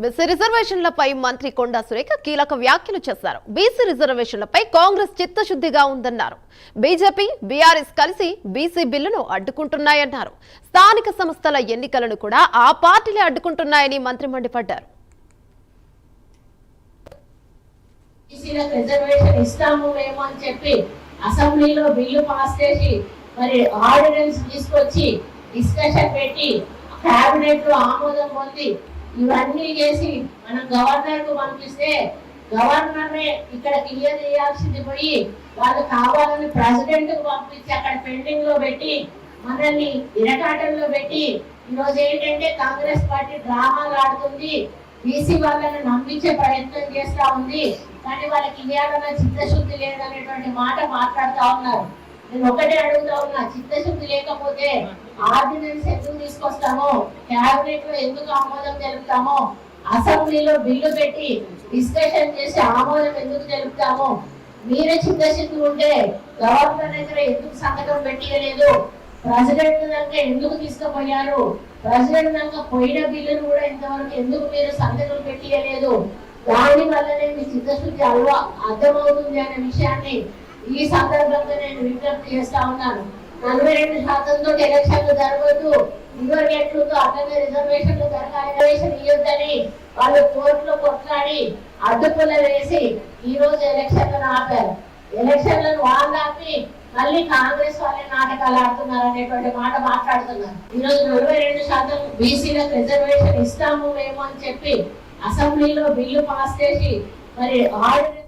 BC రిజర్వేషన్లపై మంత్రి కొండా సురేఖ కీలక వ్యాఖ్యలు చేశారు. బీసీ రిజర్వేషన్లపై కాంగ్రెస్ చిత్తశుద్ధిగా ఉందన్నారు. బీజేపీ బీఆర్ఎస్ కలిసి బీసీ బిల్లును అడ్డుకుంటున్నాయన్నారు. స్థానిక సంస్థల ఎన్నికలను కూడా ఆ పార్టీలే అడ్డుకుంటున్నాయని మంత్రి మండిపడ్డారు. రిజర్వేషన్ ఇస్తాము మేము అని చెప్పి అసెంబ్లీలో బిల్లు పాస్ చేసి మరి ఆర్డినెన్స్ తీసుకొచ్చి డిస్కషన్ పెట్టి కేబినెట్లో ఆమోదం పొంది ఇవన్నీ చేసి మనం గవర్నర్కు పంపిస్తే గవర్నర్ ఇక్కడ క్లియర్ చేయాల్సింది పోయి వాళ్ళు కావాలని ప్రెసిడెంట్కు పంపించి అక్కడ పెండింగ్లో పెట్టి మనల్ని ఇరకాటంలో పెట్టి ఈరోజు ఏంటంటే కాంగ్రెస్ పార్టీ డ్రామాలు ఆడుతుంది. బీసీ వాళ్ళని నమ్మించే ప్రయత్నం చేస్తా ఉంది. కానీ వాళ్ళకి ఇవ్వాలన్న చిత్తశుద్ధి లేదనేటువంటి మాట మాట్లాడుతూ ఉన్నారు. నేను ఒకటే అడుగుతా ఉన్నా చిత్తశుద్ధి లేకపోతే ఆర్డినెన్స్ ఎందుకు తీసుకొస్తామో క్యాబినెట్లో ఎందుకు ఆమోదం తెలుపుతామో అసెంబ్లీలో బిల్లు పెట్టి డిస్కషన్ చేసి ఆమోదం ఎందుకు తెలుపుతామో మీరే చిత్తశుద్ధి ఉంటే గవర్నర్ దగ్గర ఎందుకు సంతకం పెట్టలేదు ప్రెసిడెంట్ దాకా ఎందుకు తీసుకుపోయారు ప్రెసిడెంట్ దాకా పోయిన బిల్లును కూడా ఇంతవరకు ఎందుకు మీరు సంతకం పెట్టియలేదు దాని వల్లనే మీ చిత్తశుద్ధి అల్వా అర్థమవుతుంది అనే విషయాన్ని ఈ సందర్భంగా నేను విజ్ఞప్తి చేస్తా ఉన్నాను. నలభై రెండు శాతంతో ఎలక్షన్లు జరగదు ఇదివరకు ఎట్లుందో అట్లనే రిజర్వేషన్లు జరగాలి. ఇవ్వద్దని వాళ్ళు కోర్టులో కొట్లాడి అడ్డుపుల్ల వేసి ఈ రోజు ఎలక్షన్లను ఆపారు. ఎలక్షన్లను వాళ్ళు ఆపి మళ్ళీ కాంగ్రెస్ వాళ్ళే నాటకాలు ఆడుతున్నారు అనేటువంటి మాట మాట్లాడుతున్నారు. ఈ రోజు నలభై రెండు శాతం బీసీలకు రిజర్వేషన్ ఇస్తాము మేము అని చెప్పి అసెంబ్లీలో బిల్లు పాస్ చేసి మరి ఆర్డినెన్స్